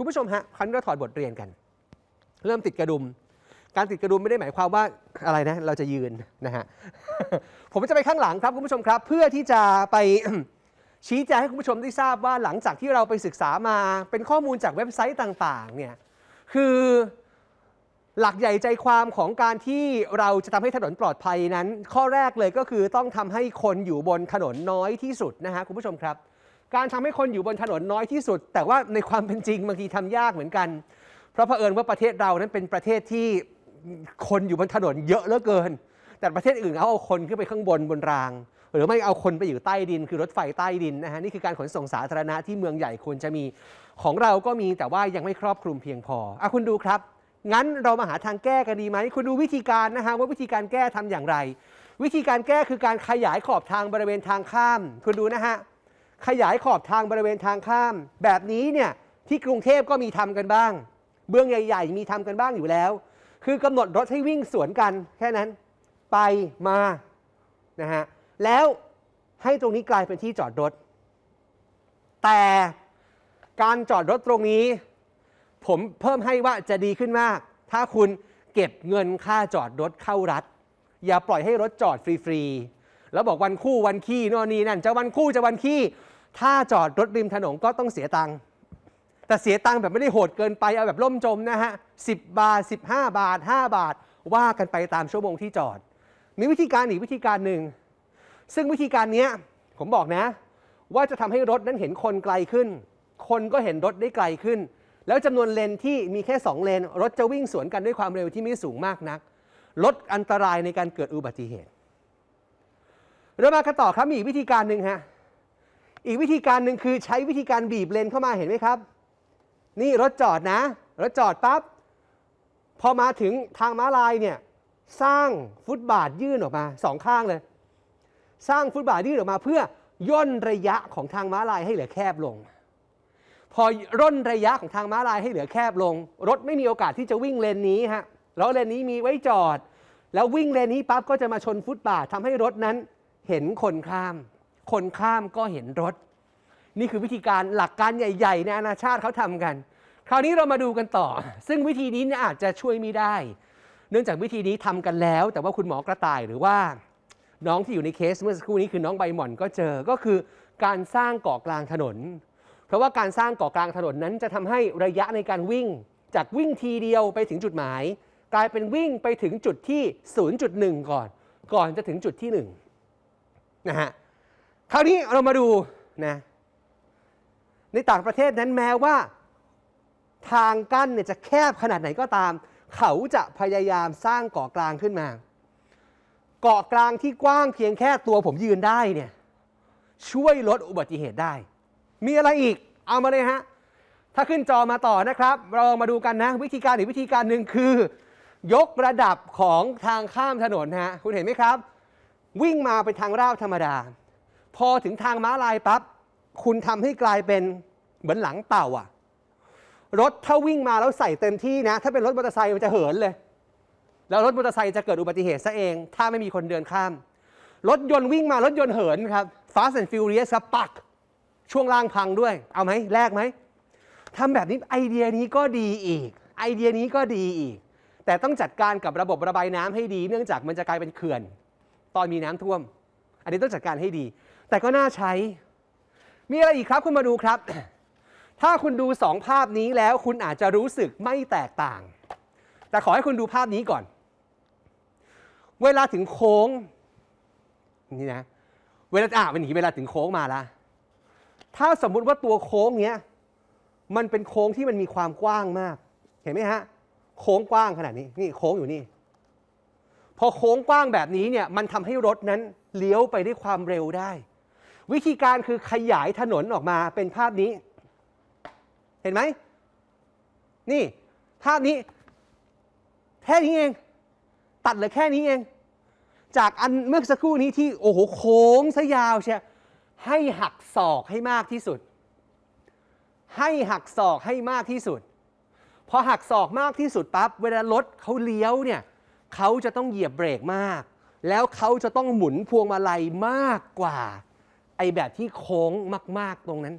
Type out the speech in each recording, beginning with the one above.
คุณผู้ชมฮะคราวนี้เราถอดบทเรียนกัน เริ่มติดกระดุม การติดกระดุมไม่ได้หมายความว่าอะไรนะ เราจะยืนนะฮะ ผมจะไปข้างหลังครับคุณผู้ชมครับ เพื่อที่จะไปชี้แจงให้คุณผู้ชมได้ทราบว่าหลังจากที่เราไปศึกษามาเป็นข้อมูลจากเว็บไซต์ต่างๆเนี่ยคือหลักใหญ่ใจความของการที่เราจะทำให้ถนนปลอดภัยนั้น ข้อแรกเลยก็คือต้องทำให้คนอยู่บนถนนน้อยที่สุดนะฮะคุณผู้ชมครับ การทำให้คนอยู่บนถนนน้อยที่สุด แต่ว่าในความเป็นจริงบางทีทำยากเหมือนกัน เพราะเผอิญว่าประเทศเรานั้นเป็นประเทศที่คนอยู่บนถนนเยอะเหลือเกิน แต่ประเทศอื่นเขาเอาคนขึ้นไปข้างบนบนราง หรือไม่เอาคนไปอยู่ใต้ดิน คือรถไฟใต้ดินนะฮะนี่คือการขนส่งสาธารณะที่เมืองใหญ่ควรจะมีของเราก็มีแต่ว่ายังไม่ครอบคลุมเพียงพออะคุณดูครับ งั้นเรามาหาทางแก้กันดีไหมคุณดูวิธีการนะฮะว่าวิธีการแก้ทำอย่างไร วิธีการแก้คือการขยายขอบทางบริเวณทางข้าม คุณดูนะฮะ ขยายขอบทางบริเวณทางข้าม แบบนี้เนี่ยที่กรุงเทพก็มีทำกันบ้าง เบื้องใหญ่ ๆ มีทำกันบ้างอยู่แล้ว คือกำหนดรถให้วิ่งสวนกันแค่นั้น ไปมานะฮะแล้วให้ตรงนี้กลายเป็นที่จอดรถ แต่การจอดรถตรงนี้ ผมเพิ่มให้ว่าจะดีขึ้นมาก ถ้าคุณเก็บเงินค่าจอดรถเข้ารัฐ อย่าปล่อยให้รถจอดฟรี ๆ แล้วบอกวันคู่วันขี้น่นนี่นั่นจะวันคู่จะวันขี้ ถ้าจอดรถริมถนนก็ต้องเสียตังค์แต่เสียตังค์แบบไม่ได้โหดเกินไปเอาแบบล่มจมนะฮะ10บาท 15 บาท 5 บาท ว่ากันไปตามชั่วโมงที่จอด มีวิธีการอีกวิธีการหนึ่ง ซึ่งวิธีการนี้ผมบอกนะ ว่าจะทำให้รถนั้นเห็นคนไกลขึ้น คนก็เห็นรถได้ไกลขึ้น แล้วจำนวนเลนที่มีแค่ 2 เลน รถจะวิ่งสวนกันด้วยความเร็วที่ไม่สูงมากนักลดอันตรายในการเกิดอุบัติเหตุเรามากันต่อครับมีวิธีการหนึ่งฮะ อีกวิธีการหนึ่งคือใช้วิธีการบีบเลนเข้ามาเห็นไหมครับ นี่รถจอดนะรถจอดปั๊บพอมาถึงทางม้าลายเนี่ยสร้างฟุตบาทยื่นออกมาสองข้างเลย สร้างฟุตบาทยื่นออกมาเพื่อย่นระยะของทางม้าลายให้เหลือแคบลง พอย่นระยะของทางม้าลายให้เหลือแคบลง รถไม่มีโอกาสที่จะวิ่งเลนนี้ฮะแล้วเลนนี้มีไว้จอด แล้ววิ่งเลนนี้ปั๊บก็จะมาชนฟุตบาททำให้รถนั้นเห็นคนข้าม คนข้ามก็เห็นรถ นี่คือวิธีการหลักการใหญ่ๆในอาณาชาติเขาทำกัน คราวนี้เรามาดูกันต่อ ซึ่งวิธีนี้เนี่ยอาจจะช่วยไม่ได้ เนื่องจากวิธีนี้ทำกันแล้ว แต่ว่าคุณหมอกระต่ายหรือว่า น้องที่อยู่ในเคสเมื่อสักครู่นี้คือน้องใบหม่อนก็เจอก็คือการสร้างเกาะกลางถนน เพราะว่าการสร้างเกาะกลางถนนนั้นจะทำให้ระยะในการวิ่ง จากวิ่งทีเดียวไปถึงจุดหมาย กลายเป็นวิ่งไปถึงจุดที่ 0.1 ก่อน ก่อนจะถึงจุดที่1นะฮะ คราวนี้เรามาดูนะในต่างประเทศนั้นแม้ว่า ทางกั้นเนี่ยจะแคบขนาดไหนก็ตาม เขาจะพยายามสร้างเกาะกลางขึ้นมา เกาะกลางที่กว้างเพียงแค่ตัวผมยืนได้เนี่ยช่วยลดอุบัติเหตุได้ มีอะไรอีกเอามาเลยฮะถ้าขึ้นจอมาต่อนะครับ เรามาดูกันนะ วิธีการอีกวิธีการหนึ่งคือ ยกระดับของทางข้ามถนนฮะคุณเห็นไหมครับ วิ่งมาเป็นทางราบธรรมดา พอถึงทางม้าลายปั๊บคุณทำให้กลายเป็นเหมือนหลังเต่าอะรถถ้าวิ่งมาแล้วใส่เต็มที่นะ ถ้าเป็นรถมอเตอร์ไซค์มันจะเหินเลย แล้วรถมอเตอร์ไซค์จะเกิดอุบัติเหตุซะเอง ถ้าไม่มีคนเดินข้าม รถยนต์วิ่งมารถยนต์เหินครับ Fast and Furious ครับปัก ช่วงล่างพังด้วย เอาไหมแลกไหมทำแบบนี้ไอเดียนี้ก็ดีอีก ไอเดียนี้ก็ดีอีก แต่ต้องจัดการกับระบบระบายน้ำให้ดี เนื่องจากมันจะกลายเป็นเขื่อน ตอนมีน้ำท่วม อันนี้ต้องจัดการให้ดี แต่ก็น่าใช้ มีอะไรอีกครับคุณมาดูครับ ถ้าคุณดูสองภาพนี้แล้วคุณอาจจะรู้สึกไม่แตกต่าง แต่ขอให้คุณดูภาพนี้ก่อน เวลาถึงโค้ง นี่นะ เวลาอะมันหนีเวลาถึงโค้งมาละถ้าสมมุติว่าตัวโค้งเนี้ยมันเป็นโค้งที่มันมีความกว้างมาก เห็นไหมฮะ โค้งกว้างขนาดนี้ นี่โค้งอยู่นี่ พอโค้งกว้างแบบนี้เนี่ย มันทำให้รถนั้นเลี้ยวไปด้วยความเร็วได้ วิธีการคือขยายถนนออกมาเป็นภาพนี้ เห็นไหม นี่ ภาพนี้ แค่นี้เอง ตัดเหลือแค่นี้เอง จากอันเมื่อสักครู่นี้ที่โอ้โหโค้งซะยาวเชียให้หักศอกให้มากที่สุด ให้หักศอกให้มากที่สุด พอหักศอกมากที่สุดปั๊บเวลารถเขาเลี้ยวเนี่ยเขาจะต้องเหยียบเบรกมาก แล้วเขาจะต้องหมุนพวงมาลัยมากกว่า ไอแบบที่โค้งมาก ๆ ตรงนั้น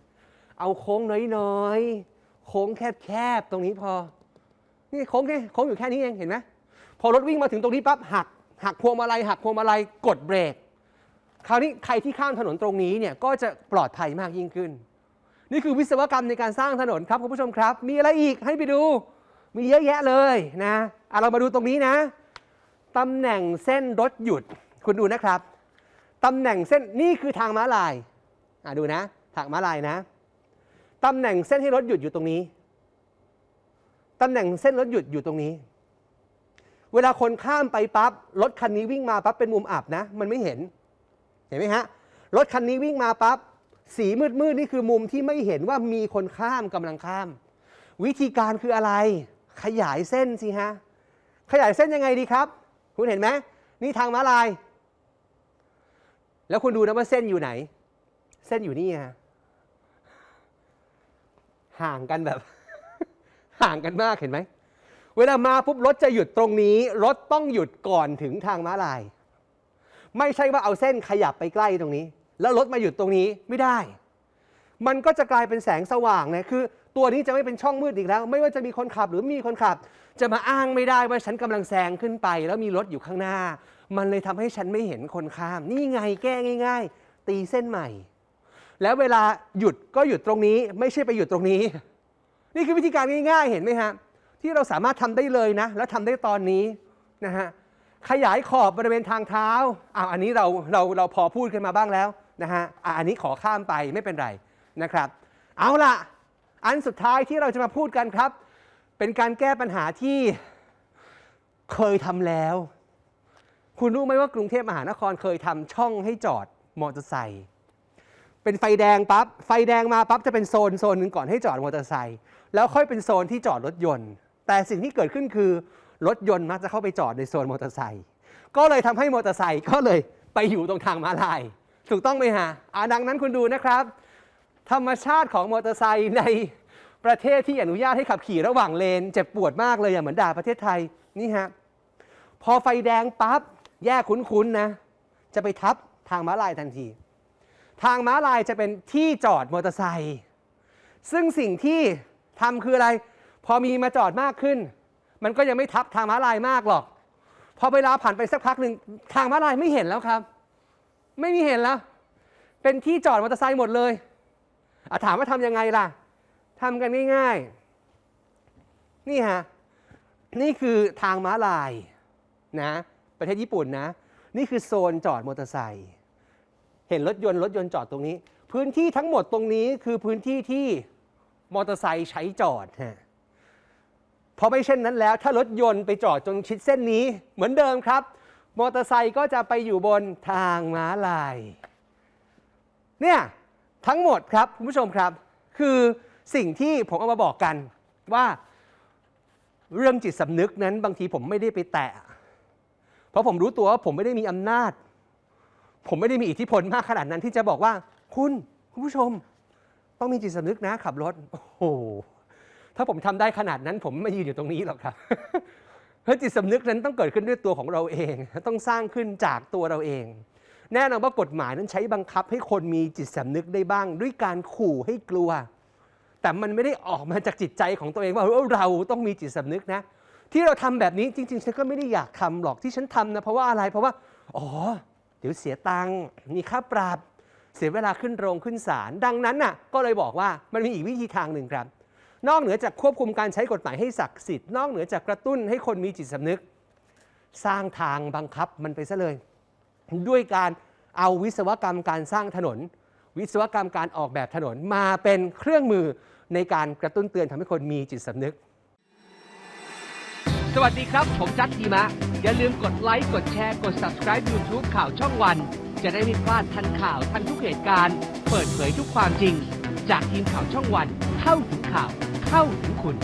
เอาโค้งน้อยๆ โค้งแคบๆ ตรงนี้พอ นี่โค้งแค่โค้งอยู่แค่นี้เองเห็นไหมพอรถวิ่งมาถึงตรงนี้ปั๊บหักหักพวงมาลัยหักพวงมาลัยกดเบรก คราวนี้ใครที่ข้ามถนนตรงนี้เนี่ยก็จะปลอดภัยมากยิ่งขึ้น นี่คือวิศวกรรมในการสร้างถนนครับคุณผู้ชมครับ มีอะไรอีกให้ไปดู มีเยอะแยะเลยนะอะเรามาดูตรงนี้นะตำแหน่งเส้นรถหยุดคุณดูนะครับ ตำแหน่งเส้นนี่คือทางม้าลายอะดูนะ ทางม้าลายนะ ตำแหน่งเส้นให้รถหยุดอยู่ตรงนี้ ตำแหน่งเส้นรถหยุดอยู่ตรงนี้ เวลาคนข้ามไปปั๊บรถคันนี้วิ่งมาปั๊บเป็นมุมอับนะ มันไม่เห็น เห็นไหมฮะ รถคันนี้วิ่งมาปั๊บสีมืดๆนี่คือมุมที่ไม่เห็นว่ามีคนข้ามกำลังข้าม วิธีการคืออะไร ขยายเส้นสิฮะ ขยายเส้นยังไงดีครับ คุณเห็นไหมนี่ทางม้าลาย แล้วคุณดูนะว่าเส้นอยู่ไหน เส้นอยู่นี่ฮะห่างกันแบบ ห่างกันมากเห็นไหม เวลามาปุ๊บรถจะหยุดตรงนี้ รถต้องหยุดก่อนถึงทางม้าลาย ไม่ใช่ว่าเอาเส้นขยับไปใกล้ตรงนี้ แล้วรถมาหยุดตรงนี้ไม่ได้ มันก็จะกลายเป็นแสงสว่างนะคือ ตัวนี้จะไม่เป็นช่องมืดอีกแล้ว ไม่ว่าจะมีคนขับหรือไม่มีคนขับ จะมาอ้างไม่ได้ว่าฉันกำลังแซงขึ้นไป แล้วมีรถอยู่ข้างหน้า มันเลยทำให้ฉันไม่เห็นคนข้าม นี่ไงแก้ง่าย ๆ ตีเส้นใหม่ แล้วเวลาหยุดก็หยุดตรงนี้ ไม่ใช่ไปหยุดตรงนี้ นี่คือวิธีการง่าย ๆ เห็นไหมฮะที่เราสามารถทำได้เลยนะ แล้วทำได้ตอนนี้นะฮะขยายขอบบริเวณทางเท้าอ้าวอันนี้เราเราเราพอพูดขึ้นมาบ้างแล้วนะฮะอะอันนี้ขอข้ามไปไม่เป็นไรนะครับ เอาล่ะ อันสุดท้ายที่เราจะมาพูดกันครับ เป็นการแก้ปัญหาที่เคยทำแล้ว คุณรู้ไหมว่ากรุงเทพมหานครเคยทำช่องให้จอดมอเตอร์ไซค์เป็นไฟแดงปั๊บไฟแดงมาปั๊บจะเป็นโซนโซนหนึ่งก่อนให้จอดมอเตอร์ไซค์แล้วค่อยเป็นโซนที่จอดรถยนต์ แต่สิ่งที่เกิดขึ้นคือรถยนต์มักจะเข้าไปจอดในโซนมอเตอร์ไซค์ก็เลยทำให้มอเตอร์ไซค์ก็เลยไปอยู่ตรงทางม้าลาย ถูกต้องไหมฮะอ่าดังนั้นคุณดูนะครับ ธรรมชาติของมอเตอร์ไซค์ใน ประเทศที่อนุญาตให้ขับขี่ระหว่างเลน เจ็บปวดมากเลยอย่างเหมือนด่าประเทศไทยนี่ฮะพอไฟแดงปั๊บแยกคุ้นๆนะ จะไปทับทางม้าลายทันที ทางม้าลายจะเป็นที่จอดมอเตอร์ไซค์ซึ่งสิ่งที่ทำคืออะไร พอมีมาจอดมากขึ้น มันก็ยังไม่ทับทางม้าลายมากหรอก พอเวลาผ่านไปสักพักหนึ่งทางม้าลายไม่เห็นแล้วครับ ไม่มีเห็นแล้ว เป็นที่จอดมอเตอร์ไซค์หมดเลยอถามว่าทำยังไงล่ะ ทำกันง่ายๆ นี่ฮะ นี่คือทางม้าลายนะ ประเทศญี่ปุ่นนะ นี่คือโซนจอดมอเตอร์ไซค์ เห็นรถยนต์รถยนต์จอดตรงนี้ พื้นที่ทั้งหมดตรงนี้คือพื้นที่ที่มอเตอร์ไซค์ใช้จอดฮะพราะไม่เช่นนั้นแล้ว ถ้ารถยนต์ไปจอดจนชิดเส้นนี้ เหมือนเดิมครับ มอเตอร์ไซค์ก็จะไปอยู่บนทางม้าลาย เนี่ย ทั้งหมดครับ คุณผู้ชมครับ คือ สิ่งที่ผมเอามาบอกกันว่าเรื่องจิตสำนึกนั้นบางทีผมไม่ได้ไปแตะ เพราะผมรู้ตัวว่าผมไม่ได้มีอำนาจ ผมไม่ได้มีอิทธิพลมากขนาดนั้นที่จะบอกว่า คุณคุณผู้ชม ต้องมีจิตสำนึกนะขับรถ โอ้โหถ้าผมทำได้ขนาดนั้น ผมไม่ยืนอยู่ตรงนี้หรอกครับเพราะจิตสำนึกนั้นต้องเกิดขึ้นด้วยตัวของเราเอง ต้องสร้างขึ้นจากตัวเราเอง แน่นอนว่ากฎหมายนั้นใช้บังคับให้คนมีจิตสำนึกได้บ้าง ด้วยการขู่ให้กลัว แต่มันไม่ได้ออกมาจากจิตใจของตัวเองว่าเราต้องมีจิตสำนึกนะ ที่เราทำแบบนี้จริง ๆ ฉันก็ไม่ได้อยากทำหรอกที่ฉันทำนะเพราะว่าอะไรเพราะว่าอ๋อเดี๋ยวเสียตังค์มีค่าปรับเสียเวลาขึ้นโรงขึ้นศาลดังนั้นน่ะก็เลยบอกว่ามันมีอีกวิธีทางหนึ่งครับ นอกเหนือจากควบคุมการใช้กฎหมายให้ศักดิ์สิทธิ์นอกเหนือจากกระตุ้นให้คนมีจิตสำนึก สร้างทางบังคับมันไปซะเลย ด้วยการเอาวิศวกรรมการสร้างถนน วิศวกรรมการออกแบบถนนมาเป็นเครื่องมือในการกระตุ้นเตือนทำให้คนมีจิตสำนึก สวัสดีครับ ผมจัดทีมะ อย่าลืมกดไลค์ กดแชร์ กด subscribe YouTube ข่าวช่องวัน จะได้ไม่พลาดทันข่าวทันทุกเหตุการณ์ เปิดเผยทุกความจริง จากทีมข่าวช่องวัน เข้าถึงข่าว เข้าถึงคุณ